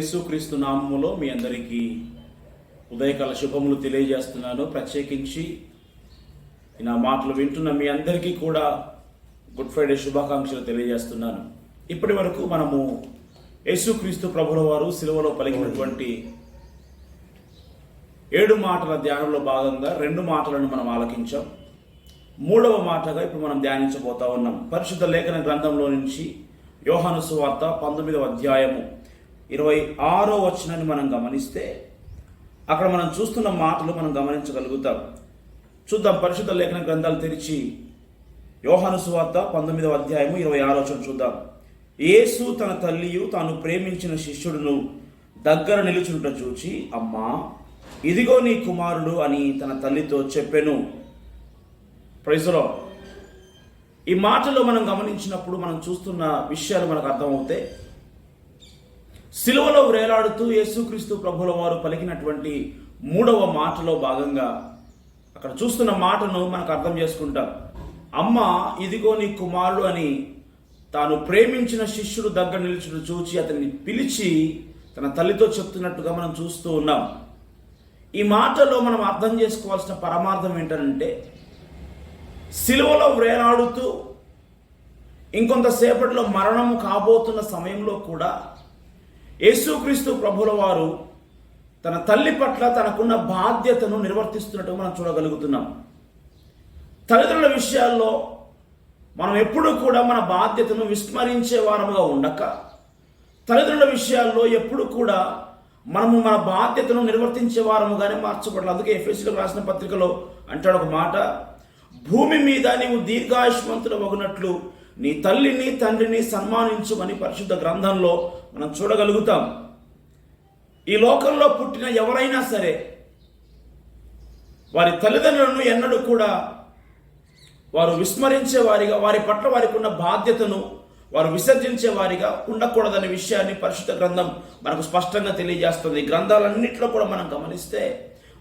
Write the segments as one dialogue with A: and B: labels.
A: యేసుక్రీస్తు నామములో మీ అందరికీ ఉదయకాల శుభములు తెలియజేస్తున్నాను. ప్రత్యేకించి నా మాటలు వింటున్న మీ అందరికీ కూడా గుడ్ ఫ్రైడే శుభాకాంక్షలు తెలియజేస్తున్నాను. ఇప్పటి వరకు మనము యేసుక్రీస్తు ప్రభుల వారు సిలువలో పలికినటువంటి ఏడు మాటల ధ్యానంలో భాగంగా రెండు మాటలను మనం ఆలకించాం. మూడవ మాటగా ఇప్పుడు మనం ధ్యానించబోతా ఉన్నాం. పరిశుద్ధ లేఖన గ్రంథంలో నుంచి యోహాను సువార్త పంతొమ్మిదవ అధ్యాయము ఇరవై ఆరో వచనాన్ని మనం గమనిస్తే అక్కడ మనం చూస్తున్న మాటలు మనం గమనించగలుగుతాం. చూద్దాం పరిశుద్ధ లేఖన గ్రంథాలు తెరిచి యోహాను సువార్త పంతొమ్మిదవ అధ్యాయము ఇరవై ఆరో వచనం చూద్దాం. యేసు తన తల్లియు తాను ప్రేమించిన శిష్యుడును దగ్గర నిలుచుంట చూచి అమ్మా ఇదిగో నీ కుమారుడు అని తన తల్లితో చెప్పాను. ప్రైజ్లో ఈ మాటలో మనం గమనించినప్పుడు మనం చూస్తున్న విషయాలు మనకు అర్థమవుతాయి. సిలువలో వేలాడుతూ యేసుక్రీస్తు ప్రభుల వారు పలికినటువంటి మూడవ మాటలో భాగంగా అక్కడ చూస్తున్న మాటను మనకు అర్థం చేసుకుంటాం అమ్మ ఇదిగో నీ కుమారుడు అని తాను ప్రేమించిన శిష్యుడు దగ్గర నిలిచుడు చూచి అతన్ని పిలిచి తన తల్లితో చెప్తున్నట్టుగా మనం చూస్తూ ఉన్నాం. ఈ మాటలో మనం అర్థం చేసుకోవాల్సిన పరమార్థం ఏంటంటే సిలువలో వేలాడుతూ ఇంకొంతసేపట్లో మరణము కాబోతున్న సమయంలో కూడా యేసుక్రీస్తు ప్రభుల వారు తన తల్లి పట్ల తనకున్న బాధ్యతను నిర్వర్తిస్తున్నట్టు మనం చూడగలుగుతున్నాం. తల్లిదండ్రుల విషయాల్లో మనం ఎప్పుడూ కూడా మన బాధ్యతను విస్మరించే వారముగా ఉండక తల్లిదండ్రుల విషయాల్లో ఎప్పుడు కూడా మనము మన బాధ్యతను నిర్వర్తించే వారముగానే మార్చబడాలి. అందుకే ఎఫ్ఎస్సీలో రాసిన పత్రికలో అంటాడు ఒక మాట భూమి మీద నీవు దీర్ఘాయుష్మంతుడు వగునట్లు నీ తల్లిని తండ్రిని సన్మానించుమని పరిశుద్ధ గ్రంథంలో మనం చూడగలుగుతాం. ఈ లోకంలో పుట్టిన ఎవరైనా సరే వారి తల్లిదండ్రులను ఎన్నడూ కూడా వారు విస్మరించే వారిగా వారి పట్ల వారికి ఉన్న బాధ్యతను వారు విసర్జించే వారిగా ఉండకూడదనే విషయాన్ని పరిశుద్ధ గ్రంథం మనకు స్పష్టంగా తెలియజేస్తుంది. గ్రంథాలన్నింటిలో కూడా మనం గమనిస్తే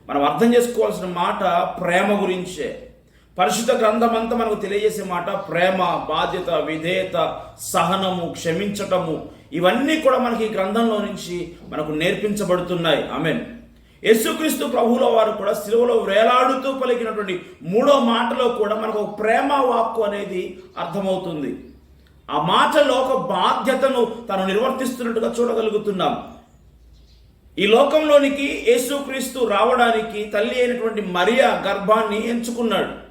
A: మనం అర్థం చేసుకోవాల్సిన మాట ప్రేమ గురించే. పరిశుద్ధ గ్రంథం అంతా మనకు తెలియజేసే మాట ప్రేమ బాధ్యత విధేయత సహనము క్షమించటము ఇవన్నీ కూడా మనకి ఈ గ్రంథంలో నుంచి మనకు నేర్పించబడుతున్నాయి. ఆమెన్. యేసుక్రీస్తు ప్రభువుల వారు కూడా సిలువలో వేలాడుతూ పలికినటువంటి మూడో మాటలో కూడా మనకు ఒక ప్రేమ వాక్కు అనేది అర్థమవుతుంది. ఆ మాటలో ఒక బాధ్యతను తను నిర్వర్తిస్తున్నట్టుగా చూడగలుగుతున్నాం. ఈ లోకంలోనికి యేసుక్రీస్తు రావడానికి తల్లి అయినటువంటి మరియా గర్భాన్ని ఎంచుకున్నాడు.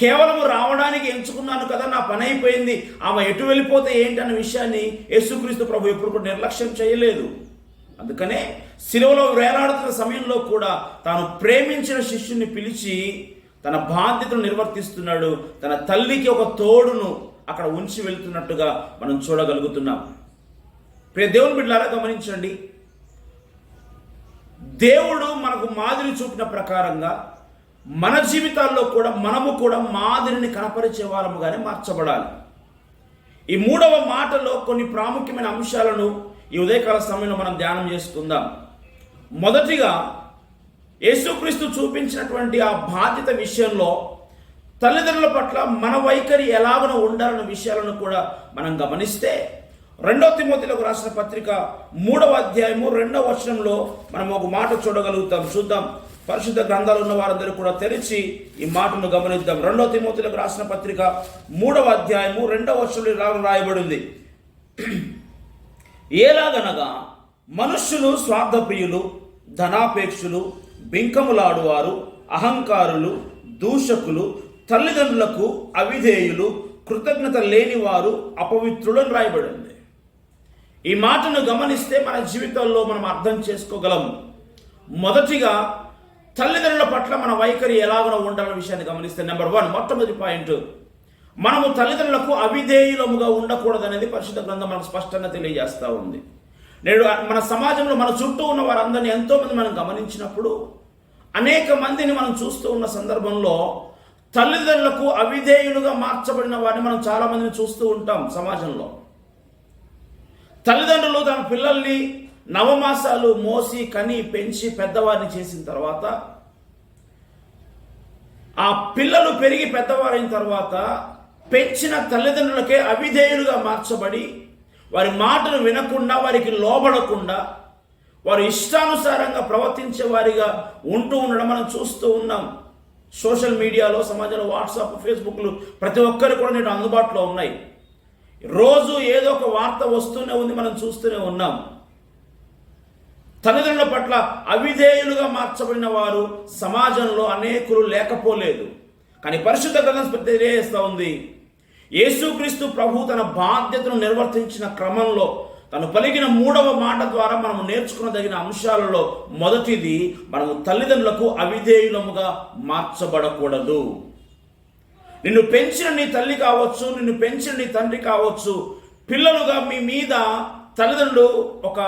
A: కేవలం రావడానికి ఎంచుకున్నాను కదా నా పని అయిపోయింది. ఆమె ఎటు వెళ్ళిపోతే ఏంటన్న విషయాన్ని యేసుక్రీస్తు ప్రభు ఎప్పుడు కూడా నిర్లక్ష్యం చేయలేదు. అందుకనే సిలువలో వేలాడుతున్న సమయంలో కూడా తాను ప్రేమించిన శిష్యుని పిలిచి తన బాధ్యతను నిర్వర్తిస్తున్నాడు. తన తల్లికి ఒక తోడును అక్కడ ఉంచి వెళ్తున్నట్టుగా మనం చూడగలుగుతున్నాం. ప్రియ దేవుని బిడ్డలారా గమనించండి. దేవుడు మనకు మాదిరి చూపిన ప్రకారంగా మన జీవితాల్లో కూడా మనము కూడా మాదిరిని కనపరిచే వారముగానే మార్చబడాలి. ఈ మూడవ మాటలో కొన్ని ప్రాముఖ్యమైన అంశాలను ఈ ఉదయకాల సమయంలో మనం ధ్యానం చేసుకుందాం. మొదటిగా యేసుక్రీస్తు చూపించినటువంటి ఆ బాధ్యత విషయంలో తల్లిదండ్రుల పట్ల మన వైఖరి ఎలాగన ఉండాలన్న విషయాలను కూడా మనం గమనిస్తే రెండవ తిమోతిలకు రాసిన పత్రిక మూడవ అధ్యాయము రెండవ వచనంలో మనం ఒక మాట చూడగలుగుతాం. చూద్దాం. పరిశుద్ధ గ్రంథాలు ఉన్న వారందరూ కూడా తెరిచి ఈ మాటను గమనిద్దాం. రెండవ తిమోతులకు రాసిన పత్రిక మూడవ అధ్యాయము రెండవ వర్షంలో ఇలా రాయబడింది. ఏలాగనగా మనుష్యులు స్వార్థప్రియులు ధనాపేక్షులు బింకములాడువారు అహంకారులు దూషకులు తల్లిదండ్రులకు అవిధేయులు కృతజ్ఞత లేనివారు అపవిత్రులను రాయబడింది. ఈ మాటను గమనిస్తే మన జీవితంలో మనం అర్థం చేసుకోగలము మొదటిగా తల్లిదండ్రుల పట్ల మన వైఖరి ఎలాగో ఉండాలన్న విషయాన్ని గమనిస్తే నెంబర్ వన్ మొట్టమొదటి పాయింట్ మనము తల్లిదండ్రులకు అవిధేయులముగా ఉండకూడదనేది పరిశుద్ధ గ్రంథం మనకు స్పష్టంగా తెలియజేస్తూ ఉంది. నేడు మన సమాజంలో మన చుట్టూ ఉన్న వారందరినీ ఎంతోమంది మనం గమనించినప్పుడు అనేక మందిని మనం చూస్తూ ఉన్న సందర్భంలో తల్లిదండ్రులకు అవిధేయులుగా మార్చబడిన వారిని మనం చాలామందిని చూస్తూ ఉంటాం సమాజంలో. తల్లిదండ్రులు తన పిల్లల్ని నవమాసాలు మోసి కని పెంచి పెద్దవారిని చేసిన తర్వాత ఆ పిల్లలు పెరిగి పెద్దవారైన తర్వాత పెంచిన తల్లిదండ్రులకే అవిధేయులుగా మార్చబడి వారి మాటలు వినకుండా వారికి లోబడకుండా వారు ఇష్టానుసారంగా ప్రవర్తించే వారిగా ఉంటూ ఉండడం మనం చూస్తూ ఉన్నాం. సోషల్ మీడియాలో సమాజంలో వాట్సాప్ ఫేస్బుక్లు ప్రతి ఒక్కరు కూడా నేడు అందుబాటులో ఉన్నాయి. రోజు ఏదో ఒక వార్త వస్తూనే ఉంది మనం చూస్తూనే ఉన్నాం. తల్లిదండ్రుల పట్ల అవిధేయులుగా మార్చబడిన వారు సమాజంలో అనేకులు లేకపోలేదు. కానీ పరిశుద్ధ గ్రంథం తెలియజేస్తూ ఉంది. యేసుక్రీస్తు ప్రభు తన బాధ్యతను నిర్వర్తించిన క్రమంలో తను పలికిన మూడవ మాట ద్వారా మనం నేర్చుకునదగిన అంశాలలో మొదటిది మనము తల్లిదండ్రులకు అవిధేయులముగా మార్చబడకూడదు. నిన్ను పెంచిన నీ తల్లి కావచ్చు నిన్ను పెంచిన నీ తండ్రి కావచ్చు పిల్లలుగా మీ మీద తల్లిదండ్రులు ఒక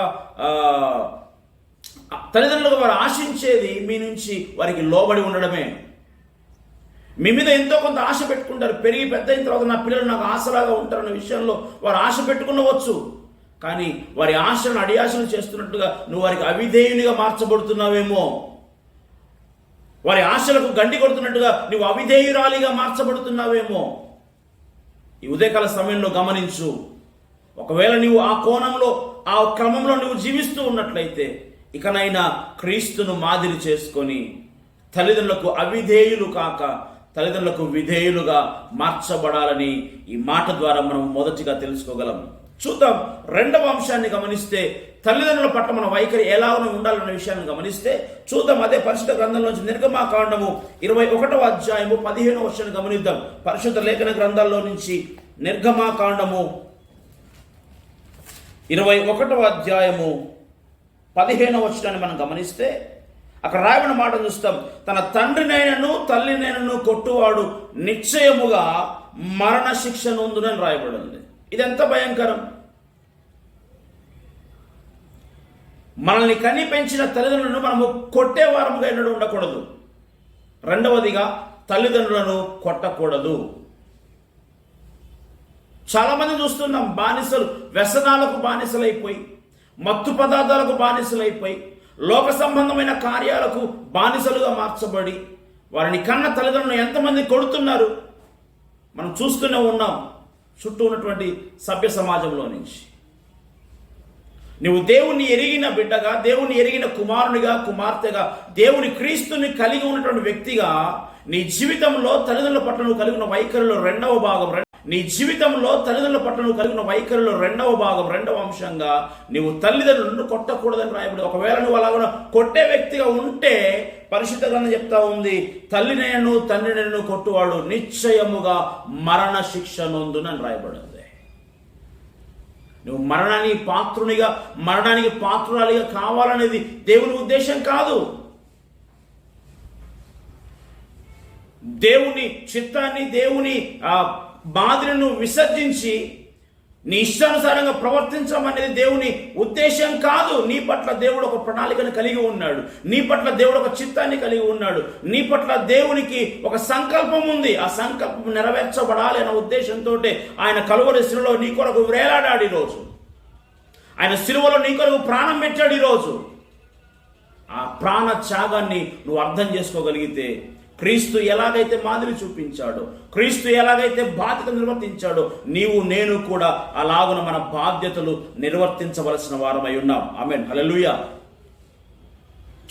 A: తల్లిదండ్రులకు వారు ఆశించేది మీ నుంచి వారికి లోబడి ఉండడమే. మీ మీద ఎంతో కొంత ఆశ పెట్టుకుంటారు. పెరిగి పెద్ద అయిన తర్వాత నా పిల్లలు నాకు ఆశలాగా ఉంటారన్న విషయంలో వారు ఆశ పెట్టుకునవచ్చు. కానీ వారి ఆశలను అడియాశలు చేస్తున్నట్టుగా నువ్వు వారికి అవిధేయునిగా మార్చబడుతున్నావేమో. వారి ఆశలకు గండి కొడుతున్నట్టుగా నువ్వు అవిధేయురాలిగా మార్చబడుతున్నావేమో. ఈ ఉదయకాల సమయంలో గమనించు. ఒకవేళ నీవు ఆ కోణంలో ఆ క్రమంలో నువ్వు జీవిస్తూ ఉన్నట్లయితే ఇకనైనా క్రీస్తును మాదిరి చేసుకొని తల్లిదండ్రులకు అవిధేయులు కాక తల్లిదండ్రులకు విధేయులుగా మార్చబడాలని ఈ మాట ద్వారా మనం మొదటిగా తెలుసుకోగలం. చూద్దాం రెండవ అంశాన్ని గమనిస్తే తల్లిదండ్రుల పట్ల మన వైఖరి ఎలా ఉండాలన్న విషయాన్ని గమనిస్తే చూద్దాం అదే పరిశుద్ధ గ్రంథంలోంచి నిర్గమాకాండము ఇరవై ఒకటవ అధ్యాయము పదిహేనవ వర్షాన్ని గమనిద్దాం. పరిశుద్ధ లేఖన గ్రంథాల్లో నుంచి నిర్గమాకాండము ఇరవై ఒకటవ అధ్యాయము పదిహేనవ వచనాన్ని మనం గమనిస్తే అక్కడ రాయబడిన మాట చూస్తాం? తన తండ్రినైనను తల్లినైనను కొట్టువాడు నిశ్చయముగా మరణ శిక్ష నొందునని రాయబడింది. ఇది ఎంత భయంకరం? మనల్ని కని పెంచిన తల్లిదండ్రులను మనము కొట్టేవారముగా ఎన్నడూ ఉండకూడదు. రెండవదిగా తల్లిదండ్రులను కొట్టకూడదు. చాలామంది చూస్తున్నాం బానిసలు వ్యసనాలకు బానిసలైపోయి మత్తు పదార్థాలకు బానిసలైపోయి లోక సంబంధమైన కార్యాలకు బానిసలుగా మార్చబడి వారిని కన్న తల్లిదండ్రులను ఎంతమంది కొడుతున్నారు? మనం చూస్తూనే ఉన్నాం చుట్టూ ఉన్నటువంటి సభ్య సమాజంలో నుంచి. నువ్వు దేవుణ్ణి ఎరిగిన బిడ్డగా దేవుణ్ణి ఎరిగిన కుమారునిగా కుమార్తెగా దేవుని క్రీస్తుని కలిగి ఉన్నటువంటి వ్యక్తిగా నీ జీవితంలో తల్లిదండ్రుల పట్ల నువ్వు కలిగిన వైఖరిలో రెండవ భాగం నీ జీవితంలో తల్లిదండ్రుల పట్ల నువ్వు కలిగిన వైఖరిలో రెండవ భాగం రెండవ అంశంగా నీవు తల్లిదండ్రులను కొట్టకూడదని రాయబడి ఒకవేళ నువ్వు అలాగ కొట్టే వ్యక్తిగా ఉంటే పరిశుద్ధ గ్రంథం చెప్తా ఉంది తల్లినైనను తండ్రినైనను కొట్టువాడు నిశ్చయముగా మరణ శిక్ష నొందునని రాయబడింది. నువ్వు మరణానికి పాత్రునిగా మరణానికి పాత్రురాలిగా కావాలనేది దేవుని ఉద్దేశం కాదు. దేవుని చిత్తాన్ని దేవుని బాధలను విసర్జించి నీ ఇష్టానుసారంగా ప్రవర్తించడం అనేది దేవుని ఉద్దేశం కాదు. నీ పట్ల దేవుడు ఒక ప్రణాళికను కలిగి ఉన్నాడు. నీ పట్ల దేవుడు ఒక చిత్తాన్ని కలిగి ఉన్నాడు. నీ పట్ల దేవునికి ఒక సంకల్పం ఉంది. ఆ సంకల్పం నెరవేర్చబడాలి అనే ఉద్దేశంతో ఆయన కలువరి శిలువలో నీ కొరకు వేలాడాడు ఈరోజు. ఆయన శిలువలో నీ కొరకు ప్రాణం పెట్టాడు ఈరోజు. ఆ ప్రాణ త్యాగాన్ని నువ్వు అర్థం చేసుకోగలిగితే క్రీస్తు ఎలాగైతే మాదిరి చూపించాడో క్రీస్తు ఎలాగైతే బాధ్యత నిర్వర్తించాడో నీవు నేను కూడా అలాగున మన బాధ్యతలు నిర్వర్తించవలసిన వారమై ఉన్నాం. ఆమె హలలుయ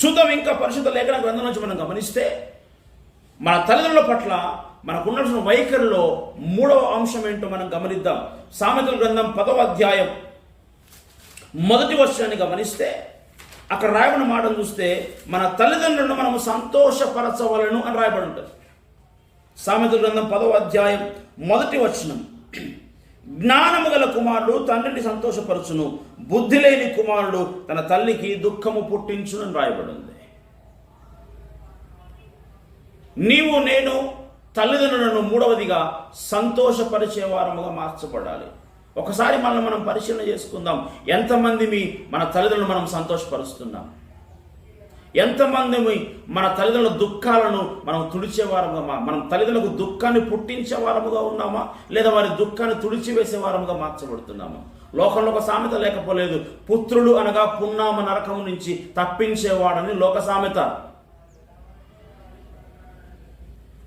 A: చూద్దాం ఇంకా పరిశుద్ధ లేఖన గ్రంథం నుంచి మనం గమనిస్తే మన తల్లిదండ్రుల పట్ల మనకు ఉన్నటువంటి వైఖరిలో మూడవ అంశం ఏంటో మనం గమనిద్దాం. సామెతల గ్రంథం పదవ అధ్యాయం మొదటి వర్షాన్ని గమనిస్తే అక్కడ రాయబడిన మాటలు చూస్తే మన తల్లిదండ్రులను మనము సంతోషపరచవలను అని రాయబడి ఉంటుంది. సామెత గ్రంథం పదవ అధ్యాయం మొదటి వచనం. జ్ఞానము గల కుమారుడు తండ్రిని సంతోషపరచును బుద్ధి లేని కుమారుడు తన తల్లికి దుఃఖము పుట్టించును రాయబడింది నీవు నేను తల్లిదండ్రులను మూడవదిగా సంతోషపరిచే వారముగా మార్చబడాలి. ఒకసారి మనల్ని మనం పరిశీలన చేసుకుందాం. ఎంతమంది మీ మన తల్లిదండ్రులు మనం సంతోషపరుస్తున్నాం? ఎంతమంది మన తల్లిదండ్రుల దుఃఖాలను మనం తుడిచేవారముగా మా- మనం తల్లిదండ్రులకు దుఃఖాన్ని పుట్టించే వారముగా ఉన్నామా? లేదా వారి దుఃఖాన్ని తుడిచివేసే వారముగా మార్చబడుతున్నామా? లోకంలో ఒక సామెత లేకపోలేదు. పుత్రుడు అనగా పున్నామ నరకం నుంచి తప్పించేవాడని లోక సామెత.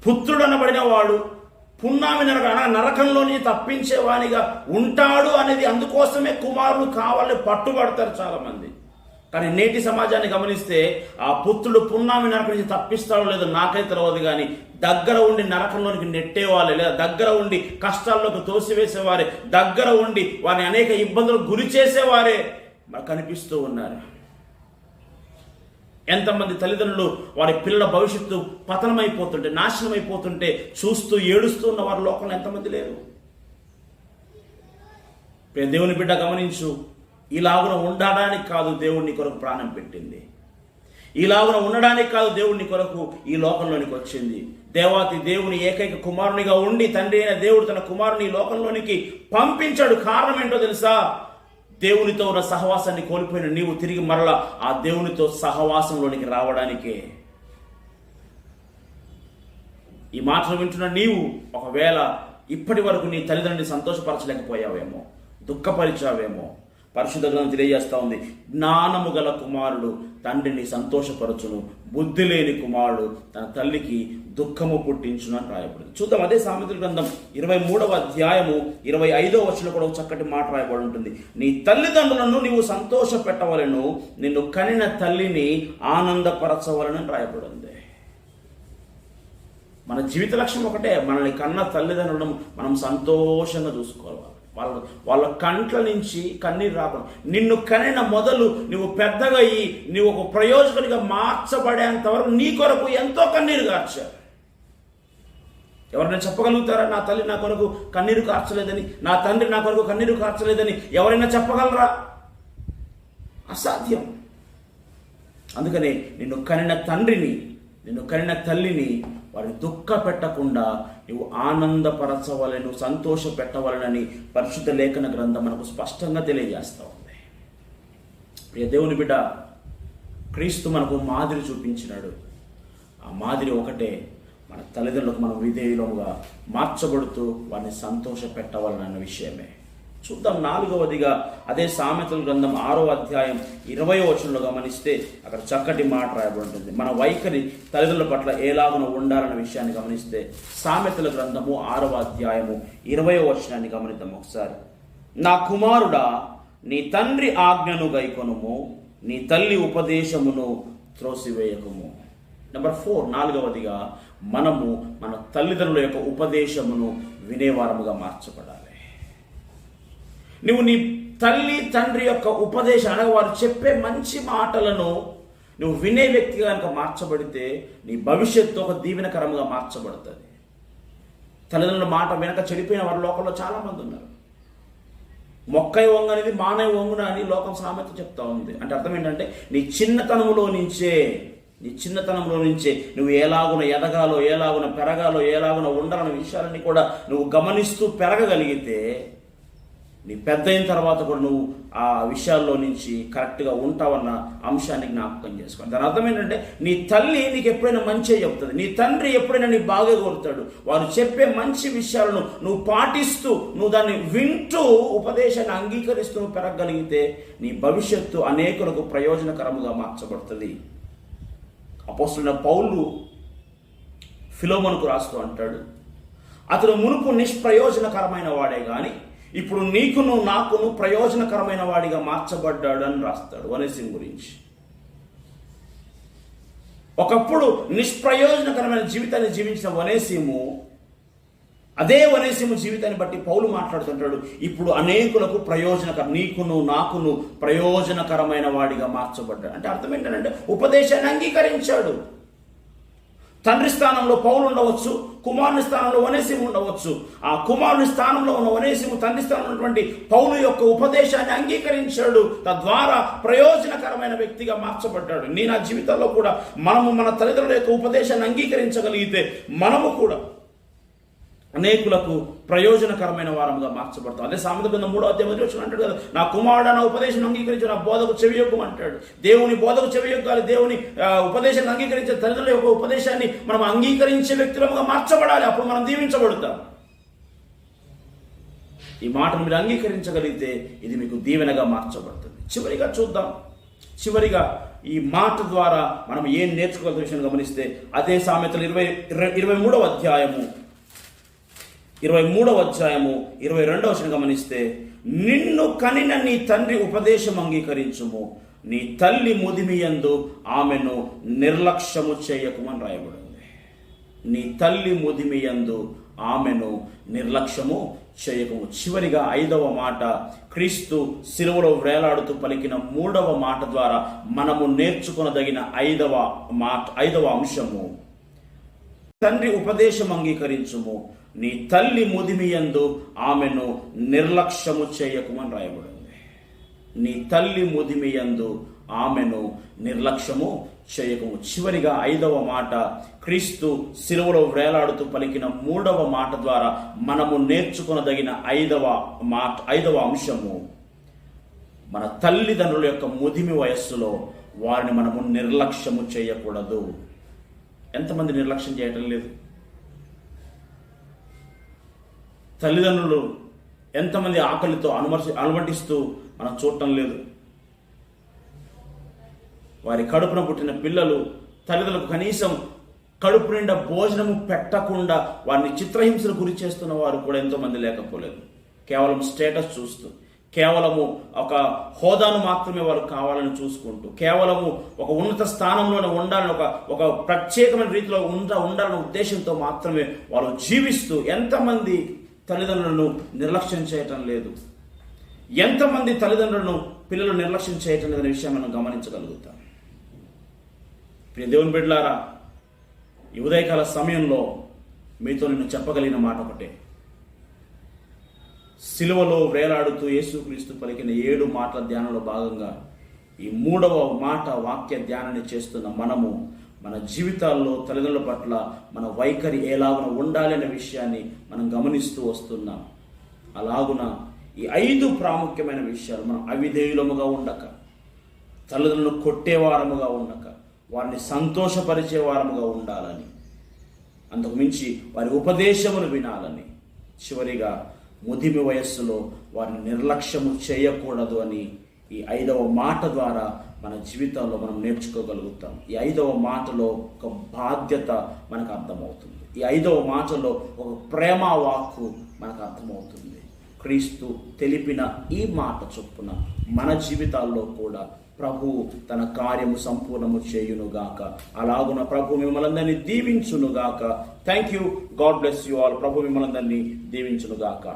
A: పుత్రుడు అనబడిన వాడు పున్నామి అనగా నరకంలోని తప్పించేవానిగా ఉంటాడు అనేది అందుకోసమే కుమారుడు కావాలని పట్టుబడతారు చాలామంది. కానీ నేటి సమాజాన్ని గమనిస్తే ఆ పుత్రుడు పున్నామి నరకం నుంచి తప్పిస్తాడో లేదో నాకైతే తెలియదు కానీ దగ్గర ఉండి నరకంలోనికి నెట్టేవాళ్ళే లేదా దగ్గర ఉండి కష్టాల్లోకి తోసివేసేవారే దగ్గర ఉండి వారిని అనేక ఇబ్బందులకు గురి చేసేవారే. కనిపిస్తూ ఉన్నారు. ఎంతమంది తల్లిదండ్రులు వారి పిల్లల భవిష్యత్తు పతనమైపోతుంటే నాశనం అయిపోతుంటే చూస్తూ ఏడుస్తూ ఉన్న వారి లోకంలో ఎంతమంది లేరు? దేవుని బిడ్డ గమనించు ఇలాగున ఉండడానికి కాదు దేవుడిని కొరకు ప్రాణం పెట్టింది. ఇలాగున ఉండడానికి కాదు దేవుడిని కొరకు ఈ లోకంలోనికి వచ్చింది. దేవాతి దేవుని ఏకైక కుమారునిగా ఉండి తండ్రి అయిన దేవుడు తన కుమారుని ఈ లోకంలోనికి పంపించాడు. కారణం ఏంటో తెలుసా? దేవునితో ఉన్న సహవాసాన్ని కోల్పోయిన నీవు తిరిగి మరలా ఆ దేవునితో సహవాసంలోనికి రావడానికే. ఈ మాటలు వింటున్న నీవు ఒకవేళ ఇప్పటి వరకు నీ తల్లిదండ్రుని సంతోషపరచలేకపోయావేమో దుఃఖపరిచావేమో పరిశుద్ధ గ్రంథం తెలియజేస్తూ ఉంది. జ్ఞానము గల కుమారుడు తండ్రిని సంతోషపరచును. బుద్ధి లేని కుమారుడు తన తల్లికి దుఃఖము పుట్టించును అని రాయబడింది. చూద్దాం అదే సామెతల గ్రంథం ఇరవై మూడవ అధ్యాయము ఇరవై ఐదవ వచ్చిన కూడా చక్కటి మాట రాయబడి ఉంటుంది. నీ తల్లిదండ్రులను నీవు సంతోష పెట్టవలను నిన్ను కనిన తల్లిని ఆనందపరచవలను రాయబడింది. మన జీవిత లక్ష్యం ఒకటే మనల్ని కన్న తల్లిదండ్రులను మనం సంతోషంగా చూసుకోవాలి. వాళ్ళ వాళ్ళ కంట్ల నుంచి కన్నీరు రాకుండా. నిన్ను కనిన మొదలు నువ్వు పెద్దగా అయ్యి నువ్వు ఒక ప్రయోజకునిగా మార్చబడేంత వరకు నీ కొరకు ఎంతో కన్నీరు కార్చారు. ఎవరైనా చెప్పగలుగుతారా? నా తల్లి నా కొరకు కన్నీరు కార్చలేదని నా తండ్రి నా కొరకు కన్నీరు కార్చలేదని ఎవరైనా చెప్పగలరా? అసాధ్యం. అందుకనే నిన్ను కనిన తండ్రిని నిన్ను కనిన తల్లిని వారిని దుఃఖ పెట్టకుండా నువ్వు ఆనందపరచవలను సంతోష పెట్టవలనని పరిశుద్ధ లేఖన గ్రంథం మనకు స్పష్టంగా తెలియజేస్తూ ఉంది. ప్రియ దేవుని బిడ్డ క్రీస్తు మనకు మాదిరి చూపించినాడు. ఆ మాదిరి ఒకటే మన తల్లిదండ్రులకు మనం విధేయులముగా మార్చబడుతూ వారిని సంతోష పెట్టవాలన్న విషయమే. చూద్దాం నాలుగవదిగా అదే సామెతల గ్రంథం ఆరో అధ్యాయం ఇరవై వచనంలో గమనిస్తే అక్కడ చక్కటి మాట రాయబడుతుంది. ఉంటుంది మన వైఖరి తల్లిదండ్రుల పట్ల ఎలాగున ఉండాలన్న విషయాన్ని గమనిస్తే సామెతల గ్రంథము ఆరవ అధ్యాయము ఇరవై వచనాన్ని గమనిద్దాం ఒకసారి. నా కుమారుడా నీ తండ్రి ఆజ్ఞను గైకొనుము నీ తల్లి ఉపదేశమును త్రోసివేయకము. నెంబర్ ఫోర్ నాలుగవదిగా మనము మన తల్లిదండ్రుల యొక్క ఉపదేశమును వినేవారముగా మార్చబడాలి. నువ్వు నీ తల్లి తండ్రి యొక్క ఉపదేశం అనగా వారు చెప్పే మంచి మాటలను నువ్వు వినే వ్యక్తిగా కనుక మార్చబడితే నీ భవిష్యత్తు ఒక దీవెనకరంగా మార్చబడుతుంది. తల్లిదండ్రుల మాట వెనక చెడిపోయిన వారి లోకంలో చాలామంది ఉన్నారు. మొక్కై వంగ అనేది మానవ వంగున అని లోకం సామెత చెప్తా ఉంది. అంటే అర్థం ఏంటంటే నీ చిన్నతనములో నుంచే నీ చిన్నతనంలో నుంచే నువ్వు ఎలాగున ఎదగాలో ఎలాగున పెరగాలో ఎలాగున ఉండాలన్న విషయాలన్నీ కూడా నువ్వు గమనిస్తూ పెరగగలిగితే నీ పెద్ద అయిన తర్వాత కూడా నువ్వు ఆ విషయాల్లో నుంచి కరెక్ట్గా ఉంటావన్న అంశాన్ని జ్ఞాపకం చేసుకోవాలి దాని అర్థం ఏంటంటే నీ తల్లి నీకు ఎప్పుడైనా మంచి చెప్తుంది. నీ తండ్రి ఎప్పుడైనా నీ బాగా కోరుతాడు వారు చెప్పే మంచి విషయాలను నువ్వు పాటిస్తూ నువ్వు దాన్ని వింటూ ఉపదేశాన్ని అంగీకరిస్తూ పెరగగలిగితే నీ భవిష్యత్తు అనేకులకు ప్రయోజనకరముగా మార్చబడుతుంది. అపోస్తున్న పౌలు ఫిలోమనుకు రాస్తూ అంటాడు అతను మునుపు నిష్ప్రయోజనకరమైన వాడే కానీ ఇప్పుడు నీకును నాకును ప్రయోజనకరమైన వాడిగా మార్చబడ్డాడు అని రాస్తాడు వనేసిం గురించి. ఒకప్పుడు నిష్ప్రయోజనకరమైన జీవితాన్ని జీవించిన వనేసిము అదే వనేసిము జీవితాన్ని బట్టి పౌలు మాట్లాడుతుంటాడు ఇప్పుడు అనేకులకు ప్రయోజనకర నీకును నాకును ప్రయోజనకరమైన వాడిగా మార్చబడ్డాడు. అంటే అర్థం ఏంటంటే ఉపదేశాన్ని అంగీకరించాడు. తండ్రి స్థానంలో పౌలు ఉండవచ్చు కుమారుని స్థానంలో వనేసిము ఉండవచ్చు. ఆ కుమారుని స్థానంలో ఉన్న వనేసిము తండ్రి స్థానంలో ఉన్నటువంటి పౌలు యొక్క ఉపదేశాన్ని అంగీకరించాడు. తద్వారా ప్రయోజనకరమైన వ్యక్తిగా మార్చబడ్డాడు. నీ నా జీవితంలో కూడా మనము మన తల్లిదండ్రుల యొక్క ఉపదేశాన్ని అంగీకరించగలిగితే మనము కూడా అనేకులకు ప్రయోజనకరమైన వారముగా మార్చబడతాం అదే సామెత గ్రంథం మూడో అధ్యాయం వచ్చిన అంటాడు కదా నా కుమారుడు నా ఉపదేశం అంగీకరించి నా బోధకు చెవియొగ్గు అంటాడు. దేవుని బోధకు చెవియొగ్గాలి దేవుని ఉపదేశాన్ని అంగీకరించే తల్లిదండ్రుల యొక్క ఉపదేశాన్ని మనం అంగీకరించే వ్యక్తులముగా మార్చబడాలి అప్పుడు మనం దీవించబడతాం. ఈ మాటను మీరు అంగీకరించగలిగితే ఇది మీకు దీవెనగా మార్చబడుతుంది. చివరిగా చూద్దాం. చివరిగా ఈ మాట ద్వారా మనం ఏం నేర్చుకోవాల్సిన విషయం గమనిస్తే అదే సామెతలు ఇరవై ఇరవై మూడవ అధ్యాయము ఇరవై మూడవ అధ్యాయము ఇరవై రెండవ గమనిస్తే నిన్ను కనిన నీ తండ్రి ఉపదేశం అంగీకరించుము. నీ తల్లి ముదిమియందు ఆమెను నిర్లక్ష్యము చేయకుమని రాయబడింది. నీ తల్లి ముదిమియందు ఆమెను నిర్లక్ష్యము చేయకము. చివరిగా ఐదవ మాట క్రీస్తు సిలువలో వేలాడుతూ పలికిన మూడవ మాట ద్వారా మనము నేర్చుకునదగిన ఐదవ మాట ఐదవ అంశము. తండ్రి ఉపదేశం అంగీకరించుము. నీ తల్లి ముదిమియందు ఆమెను నిర్లక్ష్యము చేయకుమని రాయబడింది. నీ తల్లి ముదిమియందు ఆమెను నిర్లక్ష్యము చేయకము. చివరిగా ఐదవ మాట క్రీస్తు సిలువలో వేలాడుతూ పలికిన మూడవ మాట ద్వారా మనము నేర్చుకునదగిన ఐదవ మాట ఐదవ అంశము మన తల్లిదండ్రుల యొక్క ముదిమి వయస్సులో వారిని మనము నిర్లక్ష్యము చేయకూడదు. ఎంతమంది నిర్లక్ష్యం చేయటం లేదు? తల్లిదండ్రులు ఎంతమంది ఆకలితో అనుమర్శ అనుమతిస్తూ మనం చూడటం లేదు. వారి కడుపున పుట్టిన పిల్లలు తల్లిదండ్రులకు కనీసం కడుపు నిండా భోజనము పెట్టకుండా వారిని చిత్రహింసలు గురి చేస్తున్న వారు కూడా ఎంతోమంది లేకపోలేదు. కేవలం స్టేటస్ చూస్తూ కేవలము ఒక హోదాను మాత్రమే వారు కావాలని చూసుకుంటూ కేవలము ఒక ఉన్నత స్థానంలోనే ఉండాలని ఒక ఒక ప్రత్యేకమైన రీతిలో ఉండ ఉండాలనే ఉద్దేశంతో మాత్రమే వారు జీవిస్తూ ఎంతమంది తల్లిదండ్రులను నిర్లక్ష్యం చేయటం లేదు. ఎంతమంది తల్లిదండ్రులను పిల్లలు నిర్లక్ష్యం చేయటం లేదనే విషయం మనం గమనించగలుగుతాం. ప్రియ దేవుని బిడ్లారా ఈ ఉదయకాల సమయంలో మీతో నేను చెప్పగలిగిన మాట ఒకటే. సిలువలో వేలాడుతూ యేసుక్రీస్తు పలికిన ఏడు మాటల ధ్యానంలో భాగంగా ఈ మూడవ మాట వాక్య ధ్యానాన్ని చేస్తున్న మనము మన జీవితాల్లో తల్లిదండ్రుల పట్ల మన వైఖరి ఎలాగున ఉండాలి అనే విషయాన్ని మనం గమనిస్తూ వస్తున్నాం. అలాగున ఈ ఐదు ప్రాముఖ్యమైన విషయాలు మనం అవిధేయులముగా ఉండక తల్లిదండ్రులను కొట్టేవారముగా ఉండక వారిని సంతోషపరిచే వారముగా ఉండాలని అంతకుమించి వారి ఉపదేశమును వినాలని చివరిగా ముదిమి వయస్సులో వారిని నిర్లక్ష్యము చేయకూడదు అని ఈ ఐదవ మాట ద్వారా మన జీవితంలో మనం నేర్చుకోగలుగుతాం. ఈ ఐదవ మాటలో ఒక బాధ్యత మనకు అర్థమవుతుంది. ఈ ఐదవ మాటలో ఒక ప్రేమ వాక్కు మనకు అర్థమవుతుంది. క్రీస్తు తెలిపిన ఈ మాట చొప్పున మన జీవితాల్లో కూడా ప్రభువు తన కార్యము సంపూర్ణము చేయునుగాక అలాగున ప్రభు మిమ్మల్ని దీవించునుగాక. Thank you God bless you all ప్రభు మిమ్మల్ని దీవించునుగాక.